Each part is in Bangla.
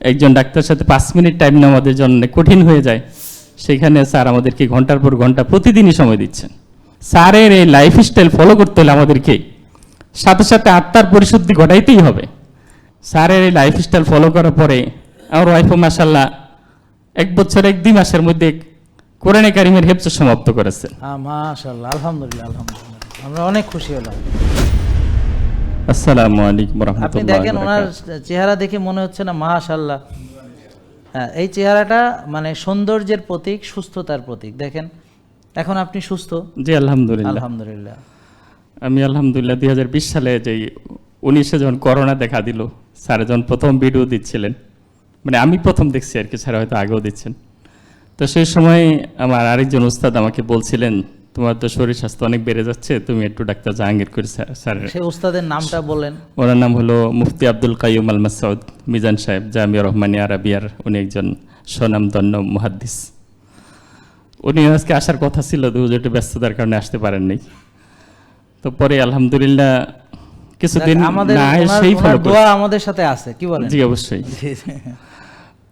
একজন ডাক্তার সাথে পাঁচ মিনিট টাইম নেওয়া আমাদের জন্য কঠিন হয়ে যায়। সেখানে স্যার আমাদেরকে ঘণ্টার পর ঘণ্টা প্রতিদিনই সময় দিচ্ছেন। স্যারের এই লাইফস্টাইল ফলো করতে হলে আমাদেরকে সাথে সাথে আত্মার পরিশুদ্ধি ঘটাইতেই হবে। স্যারের এই লাইফস্টাইল ফলো করার পরে আমার ওয়াইফও মাসাল্লাহ এক বছর, এক দুই মাসের মধ্যে কোরআনে কারিমের হেফজ সমাপ্ত মাশাল্লাহ আলহামদুলিল্লাহ আলহামদুলিল্লাহ। আমরা অনেক খুশি হলাম। আসসালামু আলাইকুম আপনি দেখেন ওনার চেহারা দেখে মনে হচ্ছে না মাশাল্লাহ হ্যাঁ এই চেহারাটা মানে সৌন্দর্যের প্রতীক সুস্থতার প্রতীক। দেখেন এখন আপনি সুস্থ? জি আলহামদুলিল্লাহ। আলহামদুলিল্লাহ। আমি আলহামদুলিল্লাহ দুই হাজার বিশ সালে যে উনিশে যখন করোনা দেখা দিল স্যার যখন প্রথম ভিডিও দিচ্ছিলেন মানে আমি প্রথম দেখছি আর কি স্যার হয়তো আগেও দিচ্ছেন। তো সেই সময় আমার আরেকজন উস্তাদ আমাকে বলছিলেন তোমার তো শরীর স্বাস্থ্য অনেক বেড়ে যাচ্ছে তুমি একটু ডাক্তার জাহাঙ্গীর করে স্যার সেই উস্তাদের নামটা বলেন। ওনার নাম হলো মুফতি আব্দুল কাইয়ুম আল মাসউদ মিজান সাহেব জামিয়া রহমানি আরাবিয়ার উনি একজন স্বনামধন্য মুহাদ্দিস। উনি আজকে আসার কথা ছিল দু একটু ব্যস্ততার কারণে আসতে পারেননি। তো পরে আলহামদুলিল্লাহ কিছুদিন আমাদের না সেই দোয়া আমাদের সাথে আছে কি বলেন? জি অবশ্যই।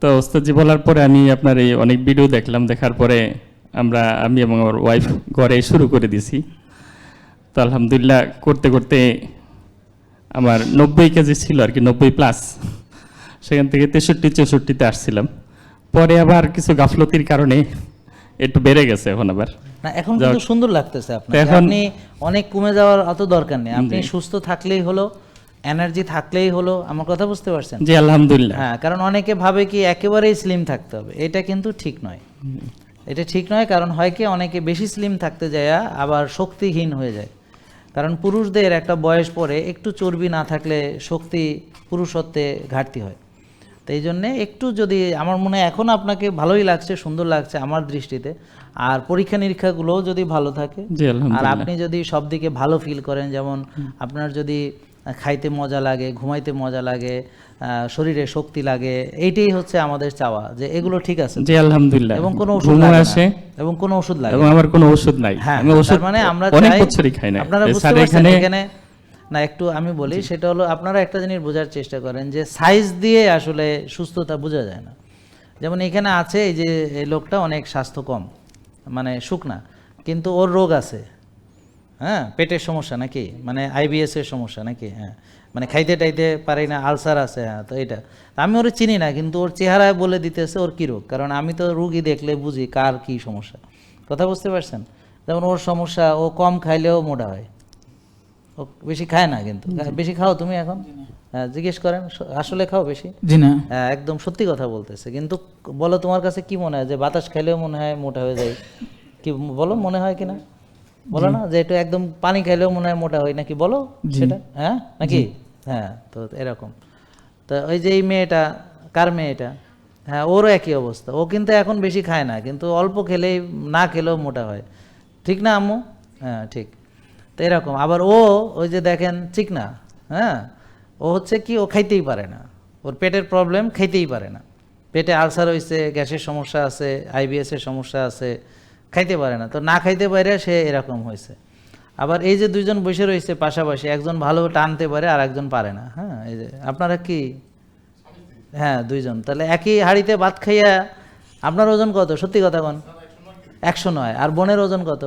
তো ওস্তাদজি বলার পরে আমি আপনার এই অনেক ভিডিও দেখলাম দেখার পরে আমরা আমি এবং আমার ওয়াইফ ঘরে শুরু করে দিয়েছি তো আলহামদুলিল্লাহ করতে করতে আমার নব্বই কেজি ছিল আর কি নব্বই প্লাস সেখান থেকে তেষট্টি চৌষট্টিতে আসছিলাম। পরে আবার কিছু গাফলতির কারণে একটু বেড়ে গেছে এখন আবার। না এখন কিন্তু সুন্দর লাগতেছে আপনাকে। এখন- আপনি অনেক কমে যাওয়ার অত দরকার নেই। আপনি সুস্থ থাকলেই হলো এনার্জি থাকলেই হলো আমার কথা বুঝতে পারছেন? জি আলহামদুলিল্লাহ। হ্যাঁ কারণ অনেকে ভাবে কি একেবারেই স্লিম থাকতে হবে। এটা কিন্তু ঠিক নয়। এটা ঠিক নয় কারণ হয় কি অনেকে বেশি স্লিম থাকতে যায় আবার শক্তিহীন হয়ে যায়। কারণ পুরুষদের একটা বয়স পরে একটু চর্বি না থাকলে শক্তি পুরুষত্বে ঘাটতি হয়। তো এই জন্যে একটু যদি আমার মনে হয় এখন আপনাকে ভালোই লাগছে সুন্দর লাগছে আমার দৃষ্টিতে। আর পরীক্ষা নিরীক্ষাগুলোও যদি ভালো থাকে আর আপনি যদি সব দিকে ভালো ফিল করেন যেমন আপনার যদি খাইতে মজা লাগে ঘুমাইতে মজা লাগে শরীরে শক্তি লাগে এইটাই হচ্ছে আমাদের চাওয়া যে এগুলো ঠিক আছে। জি আলহামদুলিল্লাহ। এবং কোনো ওষুধ লাগে আসে এবং কোনো ওষুধ লাগে এবং আমার কোনো ওষুধ নাই। হ্যাঁ আমি ওষুধ মানে আমরা অনেক বছরই খাই না আপনারা বুঝতে পারছেন এখানে এখানে? না একটু আমি বলি সেটা হলো আপনারা একটা জিনিস বোঝার চেষ্টা করেন যে সাইজ দিয়ে আসলে সুস্থতা বোঝা যায় না। যেমন এখানে আছে এই যে এই লোকটা অনেক স্বাস্থ্য কম মানে শুকনা কিন্তু ওর রোগ আছে। হ্যাঁ পেটের সমস্যা নাকি? মানে আইবিএস এর সমস্যা নাকি? হ্যাঁ মানে খাইতে টাইতে পারি না আলসার আছে হ্যাঁ তো এটা। আমি ওর চিনি না কিন্তু ওর চেহারায় বলে দিতেছে ওর কী রোগ? কারণ আমি তো রুগী দেখলে বুঝি কার কি সমস্যা। কথা বুঝতে পারছেন? যেমন ওর সমস্যা ও কম খাইলেও মোটা হয়। ও বেশি খায় না কিন্তু। বেশি খাও তুমি এখন? হ্যাঁ জিজ্ঞেস করেন আসলে খাও বেশি? জি না। হ্যাঁ একদম সত্যি কথা বলতেছে। কিন্তু বলো তোমার কাছে কি মনে হয়? যে বাতাস খাইলেও মনে হয় মোটা হয়ে যায়। কি বলো মনে হয় কিনা? বলো না যে একটু একদম পানি খাইলেও মনে হয় মোটা হয় নাকি বলো সেটা? হ্যাঁ? নাকি? হ্যাঁ তো এরকম। তো ওই যে এই মেয়েটা কার মেয়েটা? হ্যাঁ ওরও একই অবস্থা। ও কিন্তু এখন বেশি খায় না কিন্তু অল্প খেলেই না খেলেও মোটা হয়। ঠিক না আম্মু? হ্যাঁ ঠিক। তো এরকম। আবার ও ওই যে দেখেন চিকনা হ্যাঁ? ও হচ্ছে কি ও খাইতেই পারে না। ওর পেটের প্রবলেম খাইতেই পারে না। পেটে আলসার হয়েছে গ্যাসের সমস্যা আছে আইবিএস এর সমস্যা আছে খাইতে পারে না। তো না খাইতে পারে সে এরকম হয়েছে। আবার এই যে দুইজন বসে রয়েছে পাশাপাশি একজন ভালো টানতে পারে আর একজন পারে না। হ্যাঁ এই যে আপনারা কি? হ্যাঁ দুইজন। তাহলে একই হাঁড়িতে ভাত খাইয়া আপনার ওজন কত? সত্যি কথা কোন? একশো নয়। আর বোনের ওজন কত?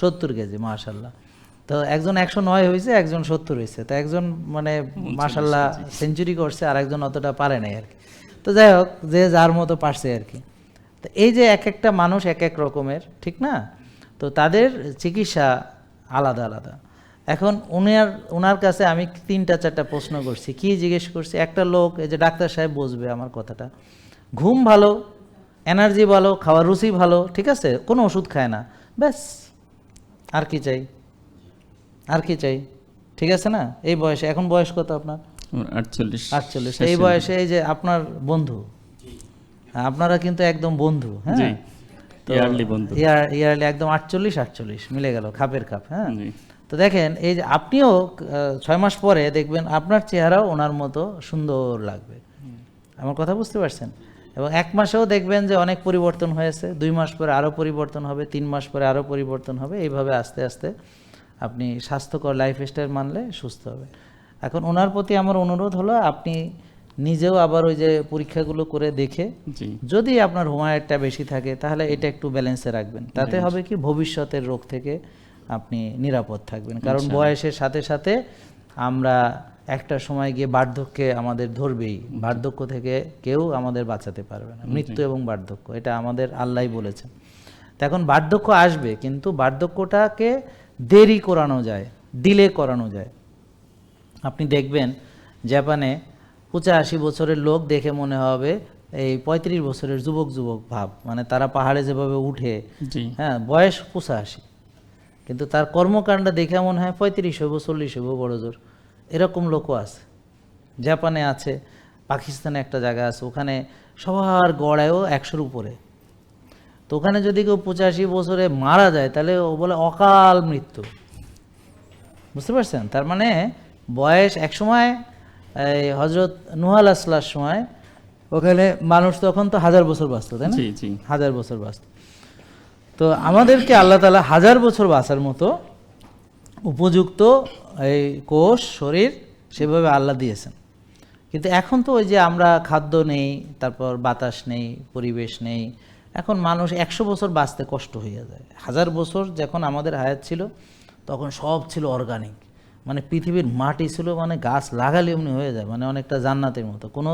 সত্তর কেজি মাশাল্লাহ তো একজন একশো নয় হয়েছে একজন সত্তর হয়েছে। তো একজন মানে মাশাল্লাহ সেঞ্চুরি করছে আর একজন অতটা পারে নাই আর কি। তো যাই হোক যে যার মতো পারছে আর কি। তো এই যে এক একটা মানুষ এক এক রকমের ঠিক না? তো তাদের চিকিৎসা আলাদা আলাদা। এখন উনার ওনার কাছে আমি তিনটা চারটা প্রশ্ন করছি কি জিজ্ঞেস করছি? একটা লোক এই যে ডাক্তার সাহেব বুঝবে আমার কথাটা ঘুম ভালো এনার্জি ভালো খাওয়ার রুচি ভালো ঠিক আছে? কোনো ওষুধ খায় না। ব্যাস আর কি চাই? আর কি চাই? ঠিক আছে না? এই বয়সে এখন বয়স কত আপনার? আটচল্লিশ আটচল্লিশ। এই বয়সে এই যে আপনার বন্ধু আপনারা কিন্তু একদম বন্ধু হ্যাঁ? ইয়ারলি বন্ধু। ইয়ার ইয়ারলি একদম আটচল্লিশ আটচল্লিশ মিলে গেল খাপের খাপ হ্যাঁ? তো দেখেন এই যে আপনিও ছয় মাস পরে দেখবেন আপনার চেহারাও ওনার মতো সুন্দর লাগবে। আমার কথা বুঝতে পারছেন? এবং এক মাসেও দেখবেন যে অনেক পরিবর্তন হয়েছে দুই মাস পরে আরও পরিবর্তন হবে তিন মাস পরে আরও পরিবর্তন হবে এইভাবে আস্তে আস্তে আপনি স্বাস্থ্যকর লাইফ স্টাইল মানলে সুস্থ হবে এখন ওনার প্রতি আমার অনুরোধ হলো আপনি নিজেও আবার ওই যে পরীক্ষাগুলো করে দেখে যদি আপনার হোমায়ারটা বেশি থাকে তাহলে এটা একটু ব্যালেন্সে রাখবেন। তাতে হবে কি ভবিষ্যতের রোগ থেকে আপনি নিরাপদ থাকবেন। কারণ বয়সের সাথে সাথে আমরা একটা সময় গিয়ে বার্ধক্যে আমাদের ধরবেই। বার্ধক্য থেকে কেউ আমাদের বাঁচাতে পারবে না। মৃত্যু এবং বার্ধক্য এটা আমাদের আল্লাহ বলেছেন। এখন বার্ধক্য আসবে কিন্তু বার্ধক্যটাকে দেরি করানো যায় ডিলে করানো যায়। আপনি দেখবেন জাপানে পঁচাশি বছরের লোক দেখে মনে হবে এই পঁয়ত্রিশ বছরের যুবক যুবক ভাব। মানে তারা পাহাড়ে যেভাবে উঠে হ্যাঁ বয়স পঁচাশি। কিন্তু তার কর্মকাণ্ড দেখে মনে হয় পঁয়ত্রিশ হব চল্লিশ হব বড় জোর। এরকম লোকও আছে। জাপানে আছে পাকিস্তানে একটা জায়গা আছে ওখানে সবার গড়ায়ও একশোর উপরে। তো ওখানে যদি কেউ পঁচাশি বছরে মারা যায় তাহলে ও বলে অকাল মৃত্যু। বুঝতে পারছেন? তার মানে বয়স এক সময় এই হজরত নুহাল আসলার সময় ওখানে মানুষ তখন তো হাজার বছর বাঁচত তাই না? হাজার বছর বাঁচত। তো আমাদেরকে আল্লাহ তালা হাজার বছর বাঁচার মতো উপযুক্ত এই কোষ শরীর সেভাবে আল্লাহ দিয়েছেন। কিন্তু এখন তো ওই যে আমরা খাদ্য নেই তারপর বাতাস নেই পরিবেশ নেই এখন মানুষ একশো বছর বাঁচতে কষ্ট হয়ে যায়। হাজার বছর যখন আমাদের হায়াত ছিল তখন সব ছিল অর্গানিক মানে পৃথিবীর মাটি ছিল মানে গাছ লাগালে এমনি হয়ে যায় মানে অনেকটা জান্নাতের মতো। কোনো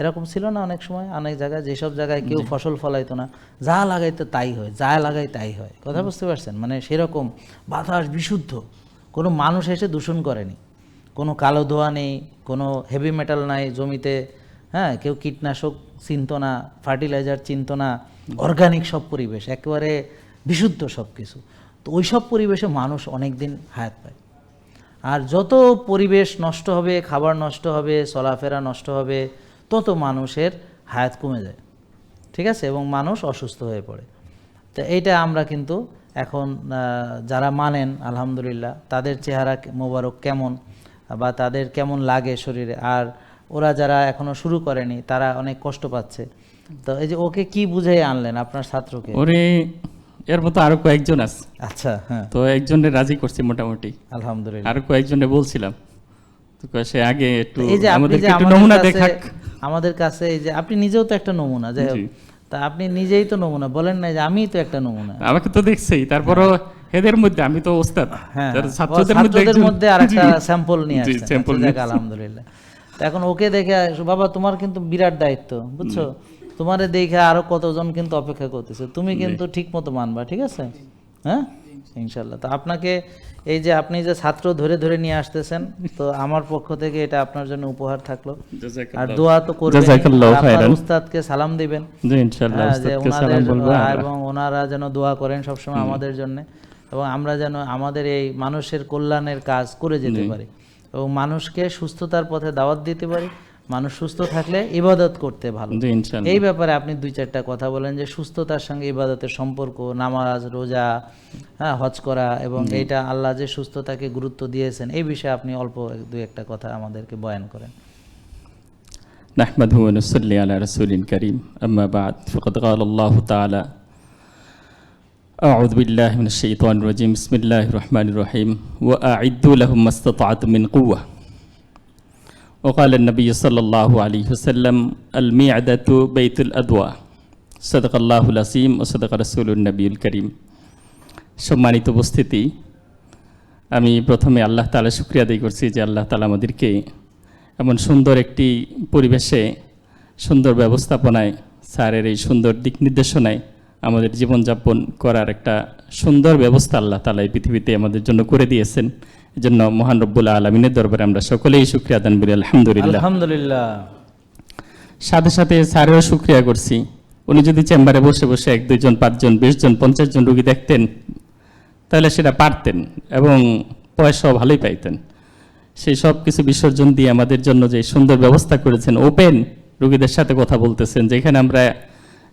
এরকম ছিল না অনেক সময় অনেক জায়গায় যেসব জায়গায় কেউ ফসল ফলাইতো না। যা লাগাইতো তাই হয় যা লাগাই তাই হয়। কথা বুঝতে পারছেন? মানে সেরকম বাতাস বিশুদ্ধ কোনো মানুষ এসে দূষণ করেনি। কোনো কালো ধোয়া নেই কোনো হেভি মেটাল নাই জমিতে হ্যাঁ কেউ কীটনাশক চিনত না ফার্টিলাইজার চিনত না অর্গানিক সব পরিবেশ একেবারে বিশুদ্ধ সব কিছু তো ওই সব পরিবেশে মানুষ অনেক দিন হায়াত পায়। আর যত পরিবেশ নষ্ট হবে, খাবার নষ্ট হবে, চলাফেরা নষ্ট হবে, তত মানুষের হায়াত কমে যায়। ঠিক আছে? এবং মানুষ অসুস্থ হয়ে পড়ে। তো এইটা আমরা কিন্তু এখন যারা মানেন, আলহামদুলিল্লাহ, তাদের চেহারা মোবারক কেমন বা তাদের কেমন লাগে শরীরে? আর ওরা যারা এখনও শুরু করেনি, তারা অনেক কষ্ট পাচ্ছে। তো এই যে ওকে কি বুঝাই আনলেন আপনার ছাত্রকে? ওরে এর মতো আরও কয়েকজন আছে। আচ্ছা হ্যাঁ। তো একজনের রাজি করছি মোটামুটি। আলহামদুলিল্লাহ। আরও কয়েকজনে বলছিলাম। তো কয় সে আগে একটু যে একটু নমুনা দেখাক। আমাদের কাছে এই যে আপনি নিজেও তো একটা নমুনা যাই হোক। তা আপনি নিজেই তো নমুনা বলেন না যে আমিই তো একটা নমুনা। আমাকে তো দেখছেই তারপরও এদের মধ্যে আমি তো ওস্তাদ। হ্যাঁ যারা ছাত্রদের মধ্যে মধ্যে আর একটা স্যাম্পল নিয়ে আচ্ছা, নিয়ে যাক, আলহামদুলিল্লাহ। তো এখন ওকে দেখে বাবা তোমার কিন্তু বিরাট দায়িত্ব বুঝছ? তোমারে দেখে আরও কতজন কিন্তু অপেক্ষা করতেছে। তুমি কিন্তু ঠিক মতো মানবা ঠিক আছে? হ্যাঁ? ইনশাল্লাহ তো আপনাকে এই যে আপনি যে ছাত্র ধরে ধরে নিয়ে আসতেছেন তো আমার পক্ষ থেকে এটা আপনার জন্য উপহার থাকল। আর দোয়া তো করবেন। উস্তাদকে সালাম দিবেন। জি ইনশাআল্লাহ হ্যাঁ। এবং ওনারা যেন দোয়া করেন সবসময় আমাদের জন্য। এবং আমরা যেন আমাদের এই মানুষের কল্যাণের কাজ করে যেতে পারি। এবং মানুষকে সুস্থতার পথে দাওয়াত দিতে পারি। মানুষ সুস্থ থাকলে ইবাদত করতে ভালো জি ইনশাআল্লাহ এই ব্যাপারে আপনি দুই চারটা কথা বলেন যে সুস্থতার সঙ্গে ইবাদতের সম্পর্ক নামাজ রোজা হ্যাঁ হজ করা এবং এইটা আল্লাহ যে সুস্থতাকে গুরুত্ব দিয়েছেন এই বিষয়ে আপনি অল্প দুই একটা কথা আমাদেরকে বয়ান করেন نحمده ونصلي على رسول كريم أما بعد فقد قال الله تعالى أعوذ بالله من الشيطان الرجيم بسم الله الرحمن الرحيم وأعدوا لهم ما استطعتم من قوة وقال النبي صلى الله عليه وسلم المعدة بيت الأدواء صدق الله العظيم وصدق رسول النبي الكريم সম্মানিত উপস্থিতি আমি প্রথমে আল্লাহ তালা শুক্রিয়া আদায় করছি যে আল্লাহ তালা আমাদেরকে এমন সুন্দর একটি পরিবেশে সুন্দর ব্যবস্থাপনায় স্যারের এই সুন্দর দিক নির্দেশনায় আমাদের জীবনযাপন করার একটা সুন্দর ব্যবস্থা আল্লাহ তালা এই পৃথিবীতে আমাদের জন্য করে দিয়েছেন এজন্য মহান রব্বুল্লাহ আলমিনের দরবারে আমরা সকলেই শুক্রিয়া দান করি আলহামদুলিল্লাহ। আলহামদুলিল্লাহ। সাথে সাথে স্যারেরও শুক্রিয়া করছি। উনি যদি চেম্বারে বসে বসে এক দুইজন পাঁচজন বিশ জন পঞ্চাশ জন রুগী দেখতেন তাহলে সেটা পারতেন এবং পয়সাও ভালোই পাইতেন। সেই সব কিছু বিসর্জন দিয়ে আমাদের জন্য যে সুন্দর ব্যবস্থা করেছেন ওপেন রুগীদের সাথে কথা বলতেছেন যেখানে আমরা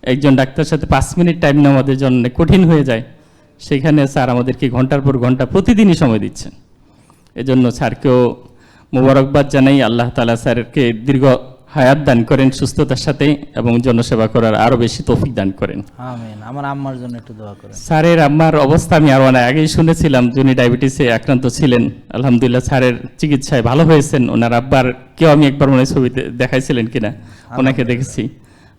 একজন ডাক্তার সাথে পাঁচ মিনিট টাইম নেওয়া আমাদের জন্য কঠিন হয়ে যায় সেখানে স্যার আমাদেরকে ঘণ্টার পর ঘণ্টা প্রতিদিনই সময় দিচ্ছেন। এজন্য স্যারকেও মোবারকবাদ জানাই আল্লাহ তালা স্যারকে দীর্ঘ হায়াত দান করেন সুস্থতার সাথে এবং জনসেবা করার আরও বেশি তৌফিক দান করেন। আমিন। আমার আম্মার জন্য একটু দোয়া করেন। স্যারের আম্মার অবস্থা আমি আরও অনেক আগেই শুনেছিলাম যিনি ডায়াবেটিসে আক্রান্ত ছিলেন। আলহামদুলিল্লাহ স্যারের চিকিৎসায় ভালো হয়েছেন। ওনার আব্বার কেউ আমি একবার মনে ছবিতে দেখাইছিলেন কিনা? ওনাকে দেখেছি।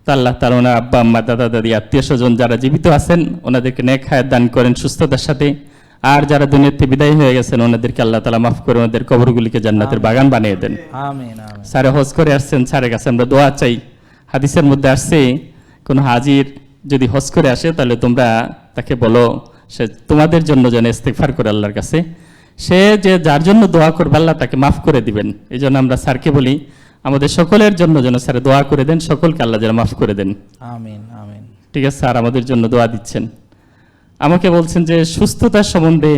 তা আল্লাহ তার ওনার আব্বা আম্মা দাদা দাদি আত্মীয় স্বজন যারা জীবিত আছেন ওনাদেরকে নেক হায়াত দান করেন সুস্থতার সাথে। আর যারা দুনিয়াতে বিদায় হয়ে গেছেন ওনাদেরকে আল্লাহ তালা মাফ করে ওনাদের কবরগুলিকে জান্নাতের বাগান বানিয়ে দেন। স্যারে হজ করে আসছেন স্যারের কাছে আমরা দোয়া চাই। হাদিসের মধ্যে আসছে কোনো হাজির যদি হজ করে আসে তাহলে তোমরা তাকে বলো সে তোমাদের জন্য যেন ইস্তেগফার করে আল্লাহর কাছে। সে যে যার জন্য দোয়া করবে আল্লাহ তাকে মাফ করে দিবেন। এই জন্য আমরা স্যারকে বলি আমাদের সকলের জন্য যেন স্যার দোয়া করে দেন সকলকে আল্লাহ যেন মাফ করে দেন। আমিন আমিন। ঠিক আছে স্যার আমাদের জন্য দোয়া দিচ্ছেন। আমাকে বলছেন যে সুস্থতার সম্বন্ধে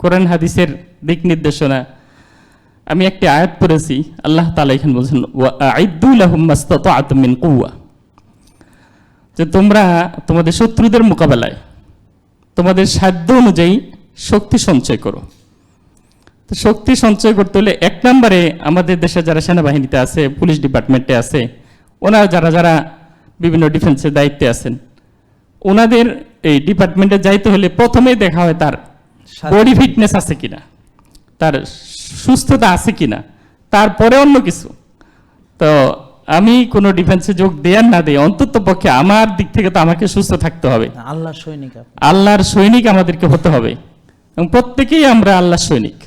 কোরআন হাদিসের দিক নির্দেশনা। আমি একটি আয়াত পড়েছি, আল্লাহ তাআলা এখানে বলছেন আইদুল্লাহুম মাস্তাতাআতুম মিন কুওয়া। যে তোমরা তোমাদের শত্রুদের মোকাবেলায়, তোমাদের সাধ্য অনুযায়ী শক্তি সঞ্চয় করো। তো শক্তি সঞ্চয় করতে হলে এক নম্বরে আমাদের দেশে যারা সেনাবাহিনীতে আছে, পুলিশ ডিপার্টমেন্টে আছে, ওনারা যারা যারা বিভিন্ন ডিফেন্সের দায়িত্বে আছেন, ওনাদের এই ডিপার্টমেন্টে যাইতে হলে প্রথমেই দেখা হয় তার বডি ফিটনেস আছে কিনা তার সুস্থতা আছে কিনা তারপরে অন্য কিছু। তো আমি কোনো ডিফেন্সে যোগ দেয়ার না দেয় অন্তত পক্ষে আমার দিক থেকে তো আমাকে সুস্থ থাকতে হবে। আল্লাহর সৈনিক আল্লাহর সৈনিক আমাদেরকে হতে হবে। এবং প্রত্যেকেই আমরা আল্লাহর সৈনিক।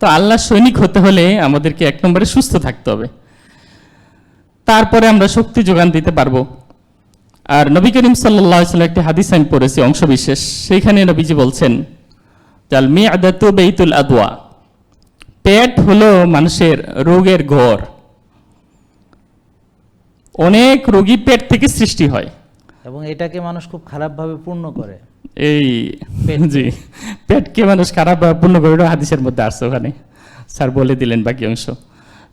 তো আল্লাহর সৈনিক হতে হলে আমাদেরকে এক নম্বরে সুস্থ থাকতে হবে। তারপরে আমরা শক্তি যোগান দিতে পারব। আর নবী করিম সাল্লাহ সাল্লাম একটি হাদিস আমি পড়েছি অংশবিশেষ। সেইখানে নবীজি বলছেন জাল মি আদাতু বেইতুল আদওয়া। পেট হলো মানুষের রোগের ঘর। অনেক রোগী পেট থেকে সৃষ্টি হয়। এবং এটাকে মানুষ খুব খারাপভাবে পূর্ণ করে। এই জি পেটকে মানুষ খারাপ বা পূর্ণ করে হাদিসের মধ্যে আসছে ওখানে। স্যার বলে দিলেন বাকি অংশ।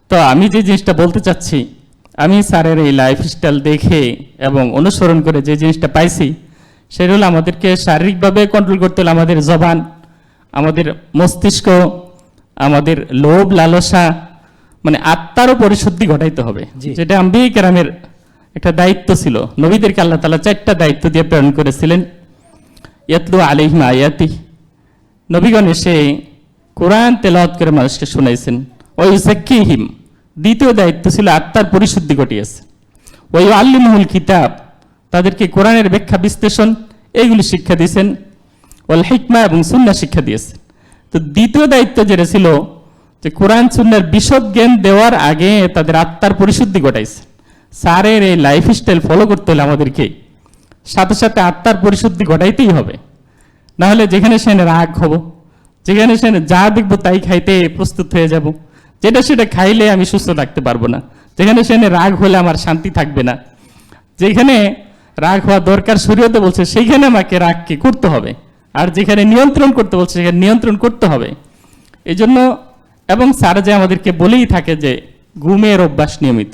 তো আমি যে জিনিসটা বলতে চাচ্ছি আমি স্যারের এই লাইফস্টাইল দেখে এবং অনুসরণ করে যে জিনিসটা পাইছি সেটা হলো আমাদেরকে শারীরিকভাবে কন্ট্রোল করতে হলে আমাদের জবান আমাদের মস্তিষ্ক আমাদের লোভ লালসা মানে আত্মারও পরিশুদ্ধি ঘটাইতে হবে। যেটা আম্বি কেরামের একটা দায়িত্ব ছিল। নবীদেরকে আল্লাহ তালা চারটা দায়িত্ব দিয়ে প্রেরণ করেছিলেন। ইয়াতলু আলিহিম আয়াতি। নবীগণ এসে কোরআন তেলাওয়াত করে মানুষকে শুনাইছেন। ওই হিম দ্বিতীয় দায়িত্ব ছিল আত্মার পরিশুদ্ধি ঘটিয়েছে। ওই আল্লিমহুল কিতাব, তাদেরকে কোরআনের ব্যাখ্যা বিশ্লেষণ, এইগুলি শিক্ষা দিয়েছেন ওল হিকমা এবং সুন্না শিক্ষা দিয়েছেন। তো দ্বিতীয় দায়িত্ব যেটা ছিল যে কোরআন, সুন্নার বিশদ জ্ঞান দেওয়ার আগে তাদের আত্মার পরিশুদ্ধি ঘটাইছে। স্যারের এই লাইফ স্টাইল ফলো করতে হলে আমাদেরকে সাথে সাথে আত্মার পরিশুদ্ধি ঘটাইতেই হবে। নাহলে যেখানে সেখানে রাগ হব, যেখানে সেখানে যা দেখব তাই খাইতে প্রস্তুত হয়ে যাব। যেটা সেটা খাইলে আমি সুস্থ থাকতে পারব না। যেখানে সেখানে রাগ হলে আমার শান্তি থাকবে না। যেখানে রাগ হওয়া দরকার, শরীয়তে বলছে সেইখানে আমাকে রাগকে করতে হবে। আর যেখানে নিয়ন্ত্রণ করতে বলছে, সেখানে নিয়ন্ত্রণ করতে হবে। এই জন্য এবং স্যার যে আমাদেরকে বলেই থাকে যে ঘুমের অভ্যাস নিয়মিত।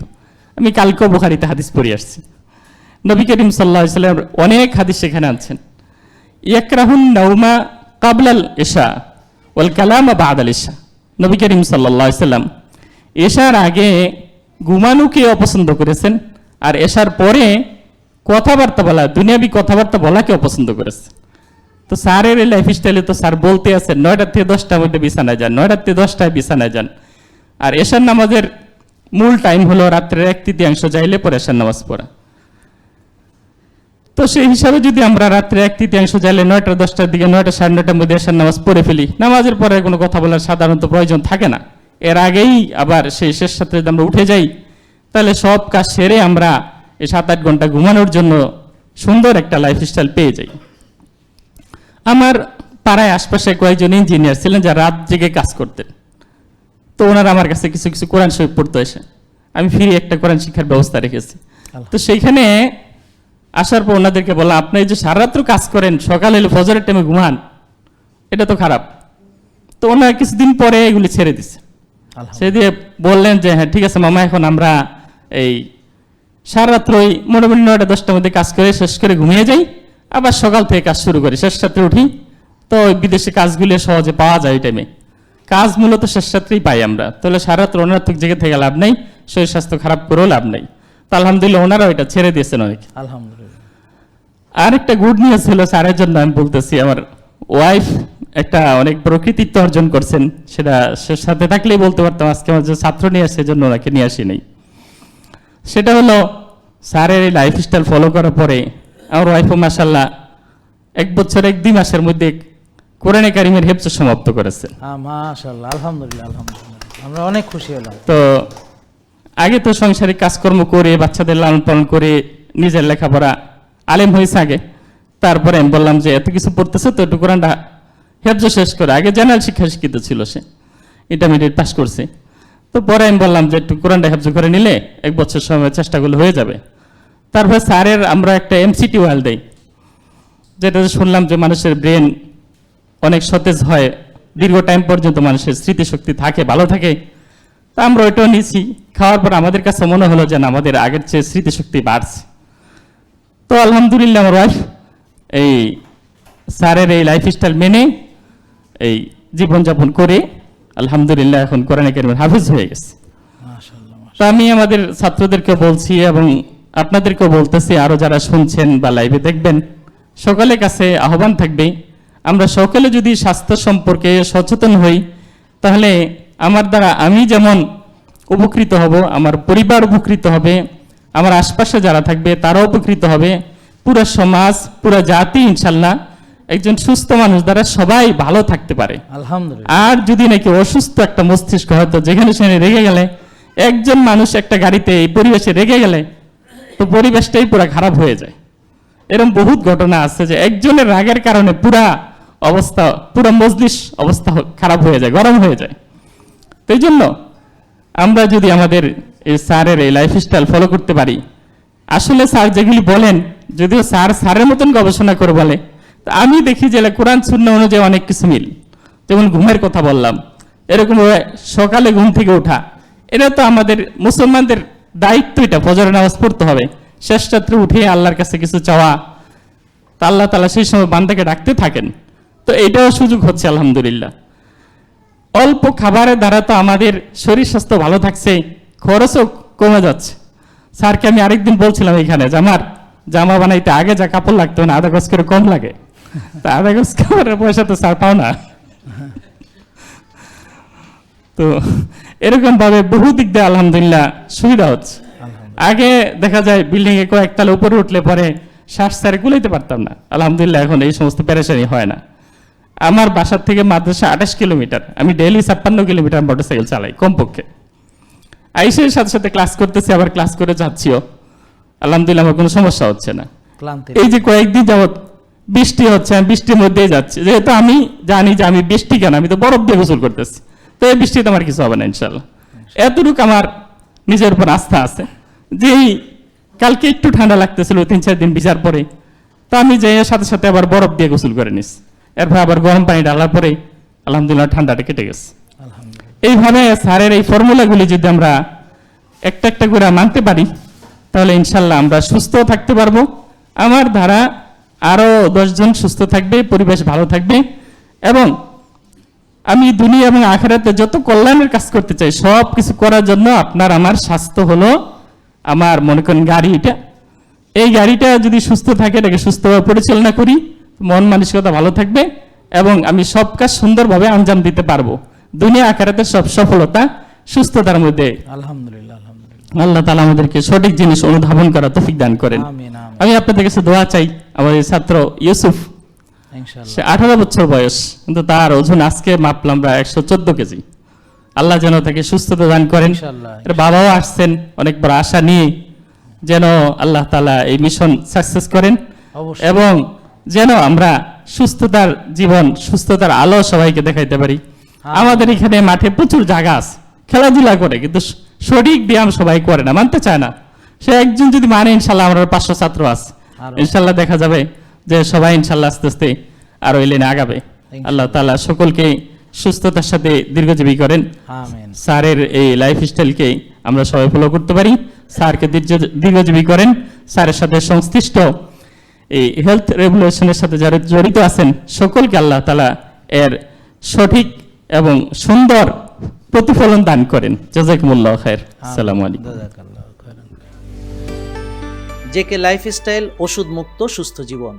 আমি কালকেও বুখারিতে হাদিস পড়ে আসছি। নবী করিম সাল্লাহ সাল্লাম অনেক হাদিস সেখানে আনছেন। ইয়াকরাহুন নাউমা কাবলাল এশা ওয়াল কালাম কালামা বাদাল এশা নবী করিম সাল্লাম এশার আগে ঘুমানোকে অপছন্দ করেছেন আর এশার পরে কথাবার্তা বলা, দুনিয়াবি কথাবার্তা বলাকে অপছন্দ করেছে। তো স্যারের এই লাইফ স্টাইলে তো স্যার বলতে আছেন নয়টার থেকে দশটার মধ্যে বিছানায় যান, নয়টার থেকে দশটায় বিছানায় যান। আর এশার নামাজের মূল টাইম হলো রাত্রের এক তৃতীয়াংশ যাইলে পরে এশার নামাজ পড়া। তো সেই হিসাবে যদি আমরা রাত্রে এক তৃতীয়াংশ যাইলে নয়টা দশটার দিকে নয়টা সাড়ে নয়টার মধ্যে এসার নামাজ পড়ে ফেলি নামাজের পরে কোনো কথা বলার সাধারণত প্রয়োজন থাকে না। এর আগেই আবার সেই শেষ সাথে যদি আমরা উঠে যাই তাহলে সব কাজ সেরে আমরা এই সাত আট ঘণ্টা ঘুমানোর জন্য সুন্দর একটা লাইফস্টাইল পেয়ে যাই। আমার পাড়ায় আশপাশে কয়েকজন ইঞ্জিনিয়ার ছিলেন যারা রাত জেগে কাজ করতেন। তো ওনারা আমার কাছে কিছু কিছু কোরআন শরীফ পড়তে এসে আমি ফিরে একটা কোরআন শিক্ষার ব্যবস্থা রেখেছি। তো সেইখানে আসার পর ওনাদেরকে বললাম আপনি যে সারা রাত্র কাজ করেন সকালে এলে ফজরের টাইমে ঘুমান এটা তো খারাপ। তো ওনারা কিছুদিন পরে এগুলি ছেড়ে দিছে। সে দিয়ে বললেন যে হ্যাঁ ঠিক আছে মামা এখন আমরা এই সারা রাত্র ওই মোটামুটি নয়টা দশটার মধ্যে কাজ করে শেষ করে ঘুমিয়ে যাই। আবার সকাল থেকে কাজ শুরু করি শেষ রাত্রে উঠি। তো ওই বিদেশে কাজগুলো সহজে পাওয়া যায় ওই টাইমে কাজ মূলত শেষ রাত্রেই পাই আমরা। তাহলে সারা রাত্র অনার্থক জেগে থেকে লাভ নেই শরীর স্বাস্থ্য খারাপ করেও লাভ নেই। তো আলহামদুলিল্লাহ ওনারাও এটা ছেড়ে দিয়েছেন অনেক আলহামদুলিল্লাহ। আর একটা গুড নিউজ ছিল স্যারের জন্য আমি বলতেছি আমার ওয়াইফ একটা অনেক বড় কৃতিত্ব অর্জন করছেন সেটা সে সাথে থাকলেই বলতে পারতাম আজকে আমার যে ছাত্র নিয়ে আসছে জন্য ওনাকে নিয়ে আসি নেই। সেটা হলো স্যারের এই লাইফস্টাইল ফলো করার পরে আমার ওয়াইফও মাসাল্লাহ এক বছর এক দুই মাসের মধ্যে কোরআনে কারিমের হেফজ সমাপ্ত করেছেন মাশাল্লাহ আলহামদুলিল্লাহ আলহামদুলিল্লাহ। আমরা অনেক খুশি হলাম। তো আগে তো সংসারিক কাজকর্ম করে, বাচ্চাদের লালন পালন করে নিজের লেখাপড়া আলেম হয়েছে আগে। তারপরে আমি বললাম যে, এত কিছু পড়তেছে তো একটু কোরআনটা শেষ করে। আগে জেনারেল শিক্ষা শিক্ষিত ছিল সে। ইন্টারমিডিয়েট পাস করছে। তো পরে আমি বললাম যে, একটু কোরআনটা হেফজ করে নিলে এক বছর সময় চেষ্টা করলে হয়ে যাবে। তারপরে স্যারের আমরা একটা এমসিটি ওয়াল দেই। যেটা শুনলাম যে মানুষের ব্রেন অনেক সতেজ হয়। দীর্ঘ টাইম পর্যন্ত মানুষের স্মৃতিশক্তি থাকে, ভালো থাকে। তা আমরা ওইটাও নিয়েছি। খাওয়ার পর আমাদের কাছে মনে হলো যে না, আমাদের আগের চেয়ে স্মৃতিশক্তি বাড়ছে। তো আলহামদুলিল্লাহ আমার ওয়াইফ এই স্যারের এই লাইফস্টাইল মেনে এই জীবনযাপন করে আলহামদুলিল্লাহ এখন কোরআনে কারিমের হাফিজ হয়ে গেছে। তো আমি আমাদের ছাত্রদেরকে বলছি এবং আপনাদেরকেও বলতেছি আরও যারা শুনছেন বা লাইভে দেখবেন সকলের কাছে আহ্বান থাকবে আমরা সকলে যদি স্বাস্থ্য সম্পর্কে সচেতন হই তাহলে আমার দ্বারা আমি যেমন উপকৃত হব আমার পরিবার উপকৃত হবে আমার আশপাশে যারা থাকবে তারাও উপকৃত হবে পুরো সমাজ পুরো জাতি ইনশাল্লাহ একজন সুস্থ মানুষ দ্বারা সবাই ভালো থাকতে পারে। আলহামদুলিল্লাহ। আর যদি নাকি অসুস্থ একটা মস্তিষ্ক হয়তো যেখানে সেখানে রেগে গেলে একজন মানুষ একটা গাড়িতে এই পরিবেশে রেগে গেলে তো পরিবেশটাই পুরো খারাপ হয়ে যায়। এরকম বহুত ঘটনা আছে যে একজনের রাগের কারণে পুরা অবস্থা পুরো মজলিস অবস্থা খারাপ হয়ে যায় গরম হয়ে যায়। এই জন্য আমরা যদি আমাদের এই স্যারের এই লাইফস্টাইল ফলো করতে পারি, আসলে স্যার যেগুলি বলেন, যদিও স্যার স্যারের মতন গবেষণা করে বলে, তা আমি দেখি যে কোরআন শূন্য অনুযায়ী অনেক কিছু মিল। যেমন ঘুমের কথা বললাম, এরকম ভাবে সকালে ঘুম থেকে ওঠা এটা তো আমাদের মুসলমানদের দায়িত্ব এটা, ফজরের নামাজ পড়তে হবে। শেষ রাত্রে উঠে আল্লাহর কাছে কিছু চাওয়া, তা আল্লাহ তালা সেই সময় বান্দাকে ডাকতে থাকেন। তো এটাও সুযোগ হচ্ছে, আলহামদুলিল্লাহ। অল্প খাবারের দ্বারা তো আমাদের শরীর স্বাস্থ্য ভালো থাকছে খরচও কমে যাচ্ছে। স্যারকে আমি আরেকদিন বলছিলাম এখানে যে আমার জামা বানাইতে আগে যা কাপড় লাগতো না আধা গজ করে কম লাগে। তা আধা গজ কাপড়ের পয়সা তো স্যার পাও না। তো এরকম ভাবে বহু দিক দিয়ে আলহামদুলিল্লাহ সুবিধা হচ্ছে। আগে দেখা যায় বিল্ডিং এ কয়েকতলা উপরে উঠলে পরে শ্বাস স্যারে গুলাইতে পারতাম না। আলহামদুলিল্লাহ এখন এই সমস্ত প্যারেশানি হয় না। আমার বাসার থেকে মাদ্রাসা আঠাশ কিলোমিটার। আমি ডেইলি ছাপ্পান্ন কিলোমিটার মোটরসাইকেল চালাই কমপক্ষে। আইসের সাথে সাথে ক্লাস করতেছি আবার ক্লাস করে যাচ্ছিও। আলহামদুলিল্লাহ আমার কোনো সমস্যা হচ্ছে না। এই যে কয়েকদিন যাবত বৃষ্টি হচ্ছে আমি বৃষ্টির মধ্যেই যাচ্ছি। যেহেতু আমি জানি যে আমি বৃষ্টি কেন আমি তো বরফ দিয়ে গোসল করতেছি। তো এই বৃষ্টিতে আমার কিছু হবে না ইনশাল্লাহ এতটুকু আমার নিজের উপর আস্থা আছে। যে কালকে একটু ঠান্ডা লাগতেছিল তিন চার দিন বিচার পরে তো আমি যে সাথে সাথে আবার বরফ দিয়ে গোসল করে নিস এরপর আবার গরম পানি ঢালার পরে আলহামদুলিল্লাহ ঠান্ডাটা কেটে গেছে। এইভাবে স্যারের এই ফর্মুলাগুলি যদি আমরা একটা একটা করে মানতে পারি, তাহলে ইনশাল্লাহ আমরা সুস্থ থাকতে পারব। আমার দ্বারা আরও দশজন সুস্থ থাকবে, পরিবেশ ভালো থাকবে এবং আমি দুনিয়া এবং আখেরাতে যত কল্যাণের কাজ করতে চাই, সব কিছু করার জন্য আপনার আমার স্বাস্থ্য হলো আমার মনে করেন গাড়ি এটা এই গাড়িটা যদি সুস্থ থাকে, এটাকে সুস্থভাবে পরিচালনা করি। মন মানসিকতা ভালো থাকবে এবং আমি সব কাজ সুন্দরভাবে আঞ্জাম দিতে পারব। দুনিয়া আকারাতে সব সফলতা সুস্থতার মধ্যে। আলহামদুলিল্লাহ আল্লাহ তালা আমাদেরকে সঠিক জিনিস অনুধাবন করা তফিক দান করেন। আমি আপনাদের কাছে দোয়া চাই আমাদের ছাত্র ইউসুফ। সে আঠারো বছর বয়স কিন্তু তার ওজন আজকে মাপলাম আমরা একশো চোদ্দ কেজি। আল্লাহ যেন তাকে সুস্থতা দান করেন। বাবাও আসছেন অনেক বড় আশা নিয়ে। যেন আল্লাহ তালা এই মিশন সাকসেস করেন। এবং যেন আমরা সুস্থতার জীবন সুস্থতার আলো সবাইকে দেখাইতে পারি। হ্যাঁ। আমাদের এখানে মাঠে প্রচুর জায়গা আছে। খেলাধুলা করে কিন্তু সঠিক ব্যায়াম সবাই করে না মানতে চায় না। সে একজন যদি মানে ইনশাল্লাহ আমরা পাঁচশো ছাত্র আছে। ইনশাল্লাহ দেখা যাবে যে সবাই ইনশাল্লাহ আস্তে আস্তে আরও এই লাইনে আগাবে। আল্লাহ তাআলা সকলকে সুস্থতার সাথে দীর্ঘজীবী করেন। স্যারের এই লাইফ স্টাইলকে আমরা সবাই ফলো করতে পারি। স্যারকে দীর্ঘ- দীর্ঘজীবী করেন। স্যারের সাথে সংশ্লিষ্ট এই হেলথ রেগুলেশনের সাথে যারা জড়িত আছেন সকলকে আল্লাহ তালা এর সঠিক এবং সুন্দর প্রতিফলন দান করেন। জাজাকুমুল্লাহ খায়ের সালাম আলাইকুম। জেকে লাইফস্টাইল ওষুধ মুক্ত সুস্থ জীবন।